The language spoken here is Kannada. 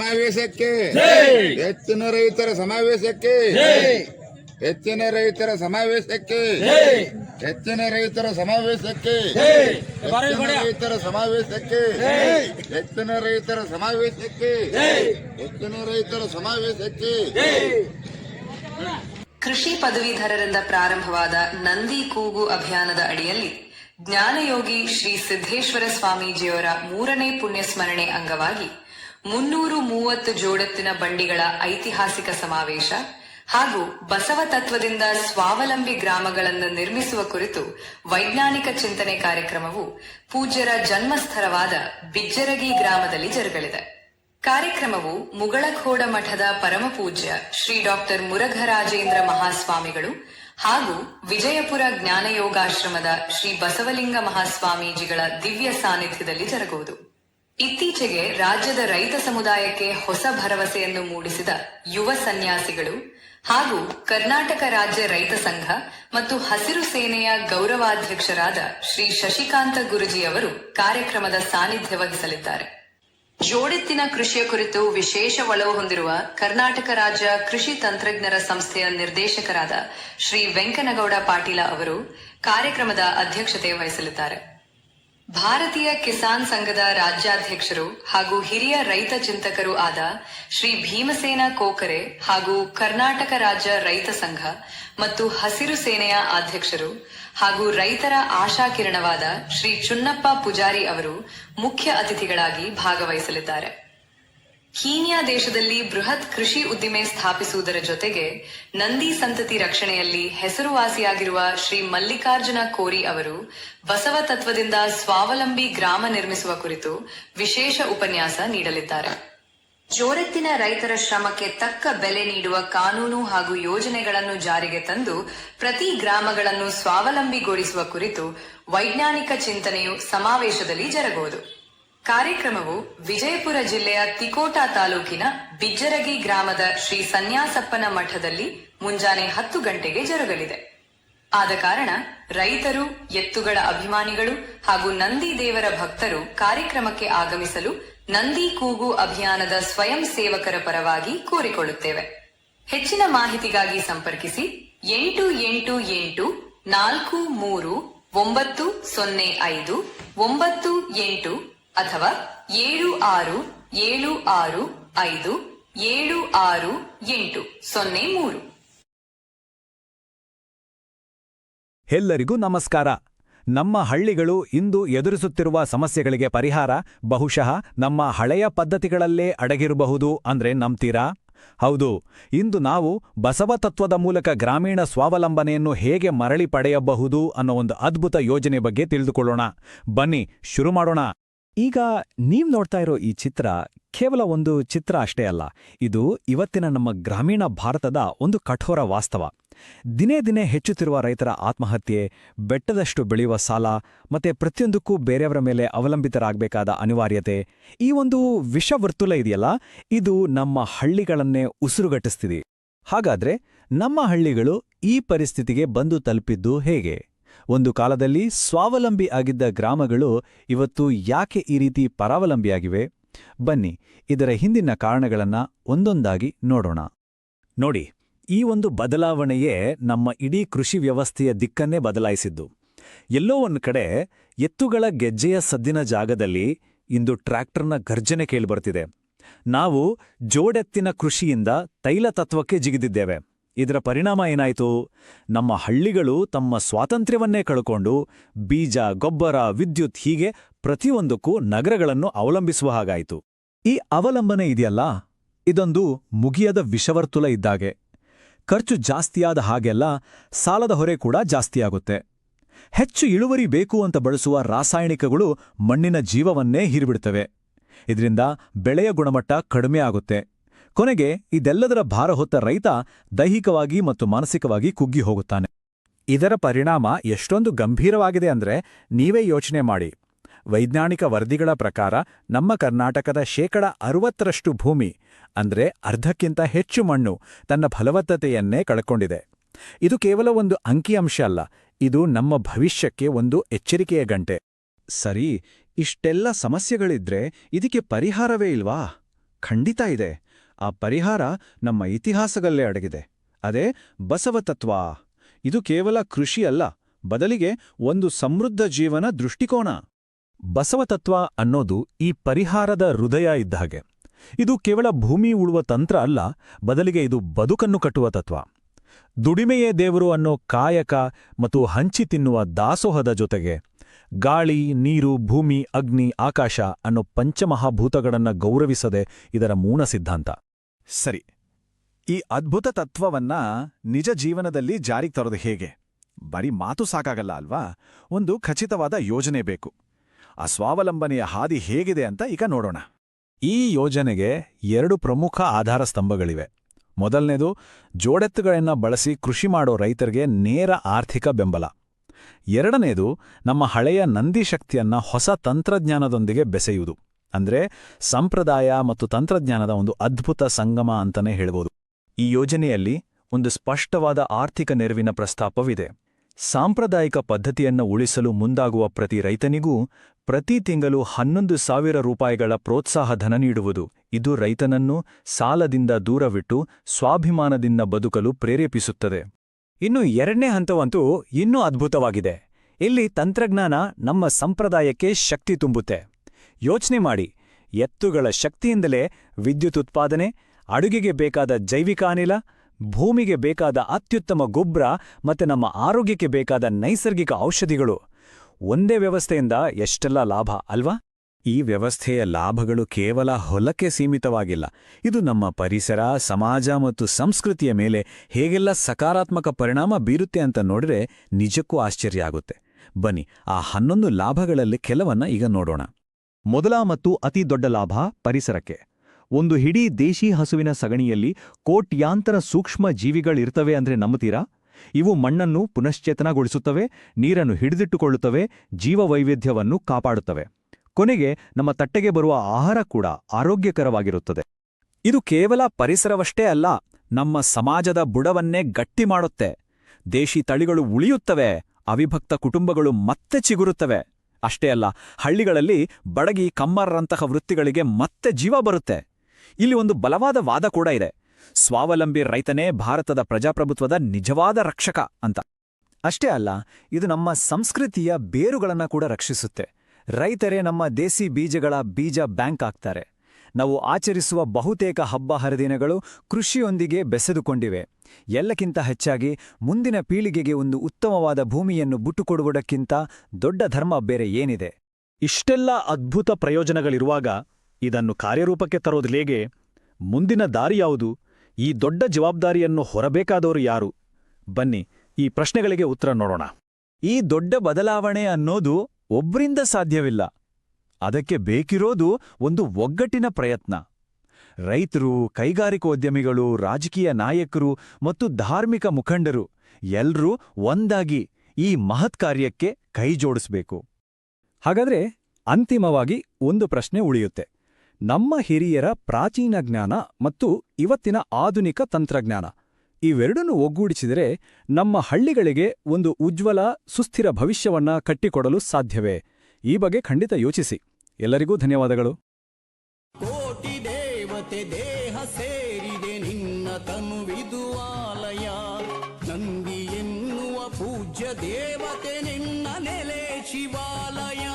ಸಮಾವೇಶಕ್ಕೆ ಹೆಚ್ಚಿನ ರೈತರ ಸಮಾವೇಶಕ್ಕೆ ಹೆಚ್ಚಿನ ರೈತರ ಸಮಾವೇಶಕ್ಕೆ ಹೆಚ್ಚಿನ ರೈತರ ಸಮಾವೇಶಕ್ಕೆ ಹೆಚ್ಚಿನ ರೈತರ ಸಮಾವೇಶಕ್ಕೆ ಹೆಚ್ಚಿನ ರೈತರ ಸಮಾವೇಶಕ್ಕೆ ಹೆಚ್ಚಿನ ರೈತರ ಸಮಾವೇಶಕ್ಕೆ ಕೃಷಿ ಪದವೀಧರರಿಂದ ಪ್ರಾರಂಭವಾದ ನಂದಿ ಕೂಗು ಅಭಿಯಾನದ ಅಡಿಯಲ್ಲಿ ಜ್ಞಾನಯೋಗಿ ಶ್ರೀ ಸಿದ್ದೇಶ್ವರ ಸ್ವಾಮೀಜಿಯವರ ಮೂರನೇ ಪುಣ್ಯಸ್ಮರಣೆ ಅಂಗವಾಗಿ ಮುನ್ನೂರು ಮೂವತ್ತು ಜೋಡತ್ತಿನ ಬಂಡಿಗಳ ಐತಿಹಾಸಿಕ ಸಮಾವೇಶ ಹಾಗೂ ಬಸವ ತತ್ವದಿಂದ ಸ್ವಾವಲಂಬಿ ಗ್ರಾಮಗಳನ್ನು ನಿರ್ಮಿಸುವ ಕುರಿತು ವೈಜ್ಞಾನಿಕ ಚಿಂತನೆ ಕಾರ್ಯಕ್ರಮವು ಪೂಜ್ಯರ ಜನ್ಮಸ್ಥಳವಾದ ಬಿಜ್ಜರಗಿ ಗ್ರಾಮದಲ್ಲಿ ಜರುಗಲಿದೆ. ಕಾರ್ಯಕ್ರಮವು ಮುಗಳಖೋಡ ಮಠದ ಪರಮಪೂಜ್ಯ ಶ್ರೀ ಡಾಕ್ಟರ್ ಮುರಘರಾಜೇಂದ್ರ ಮಹಾಸ್ವಾಮಿಗಳು ಹಾಗೂ ವಿಜಯಪುರ ಜ್ಞಾನಯೋಗಾಶ್ರಮದ ಶ್ರೀ ಬಸವಲಿಂಗ ಮಹಾಸ್ವಾಮೀಜಿಗಳ ದಿವ್ಯ ಸಾನ್ನಿಧ್ಯದಲ್ಲಿ ಜರುಗುವುದು. ಇತ್ತೀಚೆಗೆ ರಾಜ್ಯದ ರೈತ ಸಮುದಾಯಕ್ಕೆ ಹೊಸ ಭರವಸೆಯನ್ನು ಮೂಡಿಸಿದ ಯುವ ಸನ್ಯಾಸಿಗಳು ಹಾಗೂ ಕರ್ನಾಟಕ ರಾಜ್ಯ ರೈತ ಸಂಘ ಮತ್ತು ಹಸಿರು ಸೇನೆಯ ಗೌರವಾಧ್ಯಕ್ಷರಾದ ಶ್ರೀ ಶಶಿಕಾಂತ ಗುರುಜಿ ಅವರು ಕಾರ್ಯಕ್ರಮದ ಸಾನ್ನಿಧ್ಯ ವಹಿಸಲಿದ್ದಾರೆ. ಜೋಡೆತ್ತಿನ ಕೃಷಿಯ ಕುರಿತು ವಿಶೇಷ ಒಲವು ಹೊಂದಿರುವ ಕರ್ನಾಟಕ ರಾಜ್ಯ ಕೃಷಿ ತಂತ್ರಜ್ಞರ ಸಂಸ್ಥೆಯ ನಿರ್ದೇಶಕರಾದ ಶ್ರೀ ವೆಂಕನಗೌಡ ಪಾಟೀಲ ಅವರು ಕಾರ್ಯಕ್ರಮದ ಅಧ್ಯಕ್ಷತೆ ವಹಿಸಲಿದ್ದಾರೆ. ಭಾರತೀಯ ಕಿಸಾನ್ ಸಂಘದ ರಾಜ್ಯಾಧ್ಯಕ್ಷರು ಹಾಗೂ ಹಿರಿಯ ರೈತ ಚಿಂತಕರು ಆದ ಶ್ರೀ ಭೀಮಸೇನ ಕೋಕರೆ ಹಾಗೂ ಕರ್ನಾಟಕ ರಾಜ್ಯ ರೈತ ಸಂಘ ಮತ್ತು ಹಸಿರು ಸೇನೆಯ ಅಧ್ಯಕ್ಷರು ಹಾಗೂ ರೈತರ ಆಶಾಕಿರಣವಾದ ಶ್ರೀ ಚುನ್ನಪ್ಪ ಪೂಜಾರಿ ಅವರು ಮುಖ್ಯ ಅತಿಥಿಗಳಾಗಿ ಭಾಗವಹಿಸಲಿದ್ದಾರೆ. ಕೀನ್ಯಾ ದೇಶದಲ್ಲಿ ಬೃಹತ್ ಕೃಷಿ ಉದ್ದಿಮೆ ಸ್ಥಾಪಿಸುವುದರ ಜೊತೆಗೆ ನಂದಿ ಸಂತತಿ ರಕ್ಷಣೆಯಲ್ಲಿ ಹೆಸರುವಾಸಿಯಾಗಿರುವ ಶ್ರೀ ಮಲ್ಲಿಕಾರ್ಜುನ ಕೋರಿ ಅವರು ಬಸವ ತತ್ವದಿಂದ ಸ್ವಾವಲಂಬಿ ಗ್ರಾಮ ನಿರ್ಮಿಸುವ ಕುರಿತು ವಿಶೇಷ ಉಪನ್ಯಾಸ ನೀಡಲಿದ್ದಾರೆ. ಜೋರೆತ್ತಿನ ರೈತರ ಶ್ರಮಕ್ಕೆ ತಕ್ಕ ಬೆಲೆ ನೀಡುವ ಕಾನೂನು ಹಾಗೂ ಯೋಜನೆಗಳನ್ನು ಜಾರಿಗೆ ತಂದು ಪ್ರತಿ ಗ್ರಾಮಗಳನ್ನು ಸ್ವಾವಲಂಬಿಗೊಳಿಸುವ ಕುರಿತು ವೈಜ್ಞಾನಿಕ ಚಿಂತನೆಯು ಸಮಾವೇಶದಲ್ಲಿ ಜರುಗುವುದು. ಕಾರ್ಯಕ್ರಮವು ವಿಜಯಪುರ ಜಿಲ್ಲೆಯ ತಿಕೋಟಾ ತಾಲೂಕಿನ ಬಿಜ್ಜರಗಿ ಗ್ರಾಮದ ಶ್ರೀ ಸನ್ಯಾಸಪ್ಪನ ಮಠದಲ್ಲಿ ಮುಂಜಾನೆ ಹತ್ತು ಗಂಟೆಗೆ ಜರುಗಲಿದೆ. ಆದ ಕಾರಣ ರೈತರು, ಎತ್ತುಗಳ ಅಭಿಮಾನಿಗಳು ಹಾಗೂ ನಂದಿ ದೇವರ ಭಕ್ತರು ಕಾರ್ಯಕ್ರಮಕ್ಕೆ ಆಗಮಿಸಲು ನಂದಿ ಕೂಗು ಅಭಿಯಾನದ ಸ್ವಯಂ ಸೇವಕರ ಪರವಾಗಿ ಕೋರಿಕೊಳ್ಳುತ್ತೇವೆ. ಹೆಚ್ಚಿನ ಮಾಹಿತಿಗಾಗಿ ಸಂಪರ್ಕಿಸಿ ಎಂಟು ಎಂಟು ಎಂಟು ನಾಲ್ಕು ಮೂರು ಒಂಬತ್ತು ಸೊನ್ನೆ ಐದು ಒಂಬತ್ತು ಎಂಟು ಅಥವಾ ಏಳು ಆರು ಏಳು ಆರು, ಐದು, ಏಳು ಆರು, ಎಂಟು, ಸೊನ್ನೆ, ಮೂರು. ಎಲ್ಲರಿಗೂ ನಮಸ್ಕಾರ. ನಮ್ಮ ಹಳ್ಳಿಗಳು ಇಂದು ಎದುರಿಸುತ್ತಿರುವ ಸಮಸ್ಯೆಗಳಿಗೆ ಪರಿಹಾರ, ಬಹುಶಃ ನಮ್ಮ ಹಳೆಯ ಪದ್ಧತಿಗಳಲ್ಲೇ ಅಡಗಿರಬಹುದು ಅಂದ್ರೆ ನಂಬ್ತೀರಾ? ಹೌದು, ಇಂದು ನಾವು ಬಸವ ತತ್ವದ ಮೂಲಕ ಗ್ರಾಮೀಣ ಸ್ವಾವಲಂಬನೆಯನ್ನು ಹೇಗೆ ಮರಳಿ ಪಡೆಯಬಹುದು ಅನ್ನೋ ಒಂದು ಅದ್ಭುತ ಯೋಜನೆ ಬಗ್ಗೆ ತಿಳಿದುಕೊಳ್ಳೋಣ. ಬನ್ನಿ, ಶುರು ಮಾಡೋಣ. ಈಗ ನೀವ್ ನೋಡ್ತಾ ಇರೋ ಈ ಚಿತ್ರ ಕೇವಲ ಒಂದು ಚಿತ್ರ ಅಷ್ಟೇ ಅಲ್ಲ, ಇದು ಇವತ್ತಿನ ನಮ್ಮ ಗ್ರಾಮೀಣ ಭಾರತದ ಒಂದು ಕಠೋರ ವಾಸ್ತವ. ದಿನೇ ದಿನೇ ಹೆಚ್ಚುತ್ತಿರುವ ರೈತರ ಆತ್ಮಹತ್ಯೆ, ಬೆಟ್ಟದಷ್ಟು ಬೆಳೆಯುವ ಸಾಲ, ಮತ್ತೆ ಪ್ರತಿಯೊಂದಕ್ಕೂ ಬೇರೆಯವರ ಮೇಲೆ ಅವಲಂಬಿತರಾಗಬೇಕಾದ ಅನಿವಾರ್ಯತೆ, ಈ ಒಂದು ವಿಷವರ್ತುಲ ಇದೆಯಲ್ಲ, ಇದು ನಮ್ಮ ಹಳ್ಳಿಗಳನ್ನೇ ಉಸಿರುಗಟ್ಟಿಸ್ತಿದೆ. ಹಾಗಾದ್ರೆ ನಮ್ಮ ಹಳ್ಳಿಗಳು ಈ ಪರಿಸ್ಥಿತಿಗೆ ಬಂದು ತಲುಪಿದ್ದು ಹೇಗೆ? ಒಂದು ಕಾಲದಲ್ಲಿ ಸ್ವಾವಲಂಬಿ ಆಗಿದ್ದ ಗ್ರಾಮಗಳು ಇವತ್ತು ಯಾಕೆ ಈ ರೀತಿ ಪರಾವಲಂಬಿಯಾಗಿವೆ? ಬನ್ನಿ, ಇದರ ಹಿಂದಿನ ಕಾರಣಗಳನ್ನ ಒಂದೊಂದಾಗಿ ನೋಡೋಣ. ನೋಡಿ, ಈ ಒಂದು ಬದಲಾವಣೆಯೇ ನಮ್ಮ ಇಡೀ ಕೃಷಿ ವ್ಯವಸ್ಥೆಯ ದಿಕ್ಕನ್ನೇ ಬದಲಾಯಿಸಿದ್ದು. ಎಲ್ಲೋ ಒಂದು ಕಡೆ ಎತ್ತುಗಳ ಗೆಜ್ಜೆಯ ಸದ್ದಿನ ಜಾಗದಲ್ಲಿ ಇಂದು ಟ್ರ್ಯಾಕ್ಟರ್ನ ಗರ್ಜನೆ ಕೇಳಿಬರ್ತಿದೆ. ನಾವು ಜೋಡೆತ್ತಿನ ಕೃಷಿಯಿಂದ ತೈಲ ತತ್ವಕ್ಕೆ ಜಿಗಿದಿದ್ದೇವೆ. ಇದರ ಪರಿಣಾಮ ಏನಾಯಿತು? ನಮ್ಮ ಹಳ್ಳಿಗಳು ತಮ್ಮ ಸ್ವಾತಂತ್ರ್ಯವನ್ನೇ ಕಳ್ಕೊಂಡು ಬೀಜ, ಗೊಬ್ಬರ, ವಿದ್ಯುತ್ ಹೀಗೆ ಪ್ರತಿಯೊಂದಕ್ಕೂ ನಗರಗಳನ್ನು ಅವಲಂಬಿಸುವ ಹಾಗಾಯಿತು. ಈ ಅವಲಂಬನೆ ಇದೆಯಲ್ಲ? ಇದೊಂದು ಮುಗಿಯದ ವಿಷವರ್ತುಲ ಇದ್ದಾಗೆ. ಖರ್ಚು ಜಾಸ್ತಿಯಾದ ಹಾಗೆಲ್ಲ ಸಾಲದ ಹೊರೆ ಕೂಡ ಜಾಸ್ತಿಯಾಗುತ್ತೆ. ಹೆಚ್ಚು ಇಳುವರಿ ಬೇಕು ಅಂತ ಬಳಸುವ ರಾಸಾಯನಿಕಗಳು ಮಣ್ಣಿನ ಜೀವವನ್ನೇ ಹೀರಿಬಿಡ್ತವೆ. ಇದರಿಂದ ಬೆಳೆಯ ಗುಣಮಟ್ಟ ಕಡಿಮೆ ಆಗುತ್ತೆ. ಕೊನೆಗೆ ಇದೆಲ್ಲದರ ಭಾರ ಹೊತ್ತ ರೈತ ದೈಹಿಕವಾಗಿ ಮತ್ತು ಮಾನಸಿಕವಾಗಿ ಕುಗ್ಗಿ ಹೋಗುತ್ತಾನೆ. ಇದರ ಪರಿಣಾಮ ಎಷ್ಟೊಂದು ಗಂಭೀರವಾಗಿದೆ ಅಂದ್ರೆ ನೀವೇ ಯೋಚನೆ ಮಾಡಿ. ವೈಜ್ಞಾನಿಕ ವರದಿಗಳ ಪ್ರಕಾರ ನಮ್ಮ ಕರ್ನಾಟಕದ ಶೇಕಡ ಅರವತ್ತರಷ್ಟು ಭೂಮಿ, ಅಂದ್ರೆ ಅರ್ಧಕ್ಕಿಂತ ಹೆಚ್ಚು ಮಣ್ಣು, ತನ್ನ ಫಲವತ್ತತೆಯನ್ನೇ ಕಳ್ಕೊಂಡಿದೆ. ಇದು ಕೇವಲ ಒಂದು ಅಂಕಿಅಂಶ ಅಲ್ಲ, ಇದು ನಮ್ಮ ಭವಿಷ್ಯಕ್ಕೆ ಒಂದು ಎಚ್ಚರಿಕೆಯ ಗಂಟೆ. ಸರಿ, ಇಷ್ಟೆಲ್ಲ ಸಮಸ್ಯೆಗಳಿದ್ರೆ ಇದಕ್ಕೆ ಪರಿಹಾರವೇ ಇಲ್ವಾ? ಖಂಡಿತ ಇದೆ. ಆ ಪರಿಹಾರ ನಮ್ಮ ಇತಿಹಾಸದಲ್ಲೇ ಅಡಗಿದೆ. ಅದೇ ಬಸವತತ್ವ. ಇದು ಕೇವಲ ಕೃಷಿ ಅಲ್ಲ, ಬದಲಿಗೆ ಒಂದು ಸಮೃದ್ಧ ಜೀವನ ದೃಷ್ಟಿಕೋನ. ಬಸವತತ್ವ ಅನ್ನೋದು ಈ ಪರಿಹಾರದ ಹೃದಯ ಇದ್ದ ಹಾಗೆ. ಇದು ಕೇವಲ ಭೂಮಿ ಉಳುವ ತಂತ್ರ ಅಲ್ಲ, ಬದಲಿಗೆ ಇದು ಬದುಕನ್ನು ಕಟ್ಟುವ ತತ್ವ. ದುಡಿಮೆಯೇ ದೇವರು ಅನ್ನೋ ಕಾಯಕ ಮತ್ತು ಹಂಚಿ ತಿನ್ನುವ ದಾಸೋಹದ ಜೊತೆಗೆ, ಗಾಳಿ, ನೀರು, ಭೂಮಿ, ಅಗ್ನಿ, ಆಕಾಶ ಅನ್ನೋ ಪಂಚಮಹಾಭೂತಗಳನ್ನ ಗೌರವಿಸದೆ ಇದರ ಮೂಲ ಸಿದ್ಧಾಂತ. ಸರಿ. ಈ ಅದ್ಭುತ ತತ್ವವನ್ನ ನಿಜ ಜೀವನದಲ್ಲಿ ಜಾರಿಗೆ ತರೋದು ಹೇಗೆ? ಬರೀ ಮಾತು ಸಾಕಾಗಲ್ಲ ಅಲ್ವಾ? ಒಂದು ಖಚಿತವಾದ ಯೋಜನೆ ಬೇಕು. ಆ ಸ್ವಾವಲಂಬನೆಯ ಹಾದಿ ಹೇಗಿದೆ ಅಂತ ಈಗ ನೋಡೋಣ. ಈ ಯೋಜನೆಗೆ ಎರಡು ಪ್ರಮುಖ ಆಧಾರ ಸ್ತಂಭಗಳಿವೆ. ಮೊದಲನೇದು, ಜೋಡೆತ್ತುಗಳನ್ನು ಬಳಸಿ ಕೃಷಿ ಮಾಡೋ ರೈತರಿಗೆ ನೇರ ಆರ್ಥಿಕ ಬೆಂಬಲ. ಎರಡನೇದು, ನಮ್ಮ ಹಳೆಯ ನಂದಿ ಶಕ್ತಿಯನ್ನ ಹೊಸ ತಂತ್ರಜ್ಞಾನದೊಂದಿಗೆ ಬೆಸೆಯುವುದು. ಅಂದ್ರೆ ಸಂಪ್ರದಾಯ ಮತ್ತು ತಂತ್ರಜ್ಞಾನದ ಒಂದು ಅದ್ಭುತ ಸಂಗಮ ಅಂತಾನೆ ಹೇಳ್ಬೋದು. ಈ ಯೋಜನೆಯಲ್ಲಿ ಒಂದು ಸ್ಪಷ್ಟವಾದ ಆರ್ಥಿಕ ನೆರವಿನ ಪ್ರಸ್ತಾಪವಿದೆ. ಸಾಂಪ್ರದಾಯಿಕ ಪದ್ಧತಿಯನ್ನು ಉಳಿಸಲು ಮುಂದಾಗುವ ಪ್ರತಿ ರೈತನಿಗೂ ಪ್ರತಿ ತಿಂಗಳು ಹನ್ನೊಂದು ಸಾವಿರ ರೂಪಾಯಿಗಳ ಪ್ರೋತ್ಸಾಹಧನ ನೀಡುವುದು. ಇದು ರೈತನನ್ನು ಸಾಲದಿಂದ ದೂರವಿಟ್ಟು ಸ್ವಾಭಿಮಾನದಿಂದ ಬದುಕಲು ಪ್ರೇರೇಪಿಸುತ್ತದೆ. ಇನ್ನು ಎರಡನೇ ಹಂತವಂತೂ ಇನ್ನೂ ಅದ್ಭುತವಾಗಿದೆ. ಇಲ್ಲಿ ತಂತ್ರಜ್ಞಾನ ನಮ್ಮ ಸಂಪ್ರದಾಯಕ್ಕೆ ಶಕ್ತಿ ತುಂಬುತ್ತೆ. ಯೋಚನೆ ಮಾಡಿ. ಎತ್ತುಗಳ ಶಕ್ತಿಯಿಂದಲೇ ವಿದ್ಯುತ್ ಉತ್ಪಾದನೆ, ಅಡುಗೆಗೆ ಬೇಕಾದ ಜೈವಿಕ ಅನಿಲ, ಭೂಮಿಗೆ ಬೇಕಾದ ಅತ್ಯುತ್ತಮ ಗೊಬ್ಬರ ಮತ್ತೆ ನಮ್ಮ ಆರೋಗ್ಯಕ್ಕೆ ಬೇಕಾದ ನೈಸರ್ಗಿಕ ಔಷಧಿಗಳು. ಒಂದೇ ವ್ಯವಸ್ಥೆಯಿಂದ ಎಷ್ಟೆಲ್ಲ ಲಾಭ ಅಲ್ವಾ? ಈ ವ್ಯವಸ್ಥೆಯ ಲಾಭಗಳು ಕೇವಲ ಹೊಲಕ್ಕೆ ಸೀಮಿತವಾಗಿಲ್ಲ. ಇದು ನಮ್ಮ ಪರಿಸರ, ಸಮಾಜ ಮತ್ತು ಸಂಸ್ಕೃತಿಯ ಮೇಲೆ ಹೇಗೆಲ್ಲ ಸಕಾರಾತ್ಮಕ ಪರಿಣಾಮ ಬೀರುತ್ತೆ ಅಂತ ನೋಡಿದ್ರೆ ನಿಜಕ್ಕೂ ಆಶ್ಚರ್ಯ ಆಗುತ್ತೆ. ಬನ್ನಿ, ಆ ಹನ್ನೊಂದು ಲಾಭಗಳಲ್ಲಿ ಕೆಲವನ್ನ ಈಗ ನೋಡೋಣ. ಮೊದಲ ಮತ್ತು ಅತಿ ದೊಡ್ಡ ಲಾಭ ಪರಿಸರಕ್ಕೆ. ಒಂದು ಹಿಡೀ ದೇಶಿ ಹಸುವಿನ ಸಗಣಿಯಲ್ಲಿ ಕೋಟ್ಯಾಂತರ ಸೂಕ್ಷ್ಮ ಜೀವಿಗಳಿರ್ತವೆ ಅಂದ್ರೆ ನಂಬುತ್ತೀರಾ ಇವು ಮಣ್ಣನ್ನು ಪುನಶ್ಚೇತನಗೊಳಿಸುತ್ತವೆ, ನೀರನ್ನು ಹಿಡಿದಿಟ್ಟುಕೊಳ್ಳುತ್ತವೆ, ಜೀವವೈವಿಧ್ಯವನ್ನು ಕಾಪಾಡುತ್ತವೆ. ಕೊನೆಗೆ ನಮ್ಮ ತಟ್ಟೆಗೆ ಬರುವ ಆಹಾರ ಕೂಡ ಆರೋಗ್ಯಕರವಾಗಿರುತ್ತದೆ. ಇದು ಕೇವಲ ಪರಿಸರವಷ್ಟೇ ಅಲ್ಲ, ನಮ್ಮ ಸಮಾಜದ ಬುಡವನ್ನೇ ಗಟ್ಟಿ ಮಾಡುತ್ತೆ. ದೇಶಿ ತಳಿಗಳು ಉಳಿಯುತ್ತವೆ, ಅವಿಭಕ್ತ ಕುಟುಂಬಗಳು ಮತ್ತೆ ಚಿಗುರುತ್ತವೆ. ಅಷ್ಟೇ ಅಲ್ಲ, ಹಳ್ಳಿಗಳಲ್ಲಿ ಬಡಗಿ ಕಮ್ಮರರಂತಹ ವೃತ್ತಿಗಳಿಗೆ ಮತ್ತೆ ಜೀವ ಬರುತ್ತೆ. ಇಲ್ಲಿ ಒಂದು ಬಲವಾದ ವಾದ ಕೂಡ ಇದೆ. ಸ್ವಾವಲಂಬಿ ರೈತನೇ ಭಾರತದ ಪ್ರಜಾಪ್ರಭುತ್ವದ ನಿಜವಾದ ರಕ್ಷಕ ಅಂತ. ಅಷ್ಟೇ ಅಲ್ಲ, ಇದು ನಮ್ಮ ಸಂಸ್ಕೃತಿಯ ಬೇರುಗಳನ್ನು ಕೂಡ ರಕ್ಷಿಸುತ್ತೆ. ರೈತರೇ ನಮ್ಮ ದೇಸಿ ಬೀಜಗಳ ಬೀಜ ಬ್ಯಾಂಕ್ ಆಗ್ತಾರೆ. ನಾವು ಆಚರಿಸುವ ಬಹುತೇಕ ಹಬ್ಬ ಹರಿದಿನಗಳು ಕೃಷಿಯೊಂದಿಗೆ ಬೆಸೆದುಕೊಂಡಿವೆ. ಎಲ್ಲಕ್ಕಿಂತ ಹೆಚ್ಚಾಗಿ ಮುಂದಿನ ಪೀಳಿಗೆಗೆ ಒಂದು ಉತ್ತಮವಾದ ಭೂಮಿಯನ್ನು ಬುಟ್ಟುಕೊಡುವುದಕ್ಕಿಂತ ದೊಡ್ಡ ಧರ್ಮ ಬೇರೆ ಏನಿದೆ? ಇಷ್ಟೆಲ್ಲ ಅದ್ಭುತ ಪ್ರಯೋಜನಗಳಿರುವಾಗ ಇದನ್ನು ಕಾರ್ಯರೂಪಕ್ಕೆ ತರೋದು ಮುಂದಿನ ದಾರಿ ಯಾವುದು? ಈ ದೊಡ್ಡ ಜವಾಬ್ದಾರಿಯನ್ನು ಹೊರಬೇಕಾದವರು ಯಾರು? ಬನ್ನಿ, ಈ ಪ್ರಶ್ನೆಗಳಿಗೆ ಉತ್ತರ ನೋಡೋಣ. ಈ ದೊಡ್ಡ ಬದಲಾವಣೆ ಅನ್ನೋದು ಒಬ್ರಿಂದ ಸಾಧ್ಯವಿಲ್ಲ. ಅದಕ್ಕೆ ಬೇಕಿರೋದು ಒಂದು ಒಗ್ಗಟ್ಟಿನ ಪ್ರಯತ್ನ. ರೈತರು, ಕೈಗಾರಿಕೋದ್ಯಮಿಗಳು, ರಾಜಕೀಯ ನಾಯಕರು ಮತ್ತು ಧಾರ್ಮಿಕ ಮುಖಂಡರು ಎಲ್ರೂ ಒಂದಾಗಿ ಈ ಮಹತ್ ಕಾರ್ಯಕ್ಕೆ ಕೈಜೋಡಿಸ್ಬೇಕು ಹಾಗಾದ್ರೆ ಅಂತಿಮವಾಗಿ ಒಂದು ಪ್ರಶ್ನೆ ಉಳಿಯುತ್ತೆ. ನಮ್ಮ ಹಿರಿಯರ ಪ್ರಾಚೀನ ಜ್ಞಾನ ಮತ್ತು ಇವತ್ತಿನ ಆಧುನಿಕ ತಂತ್ರಜ್ಞಾನ ಇವೆರಡನ್ನು ಒಗ್ಗೂಡಿಸಿದರೆ ನಮ್ಮ ಹಳ್ಳಿಗಳಿಗೆ ಒಂದು ಉಜ್ವಲ, ಸುಸ್ಥಿರ ಭವಿಷ್ಯವನ್ನ ಕಟ್ಟಿಕೊಡಲು ಸಾಧ್ಯವೇ? ಈ ಬಗ್ಗೆ ಖಂಡಿತ ಯೋಚಿಸಿ. ಎಲ್ಲರಿಗೂ ಧನ್ಯವಾದಗಳು. ಕೋಟಿ ದೇವತೆ ದೇಹ ಸೇರಿದೆ ನಿನ್ನ ತನುವಿದು ಆಲಯ. ನಂದಿ ಎನ್ನುವ ಪೂಜ್ಯ ದೇವತೆ ನಿನ್ನ ನೆಲೆ ಶಿವಾಲಯ.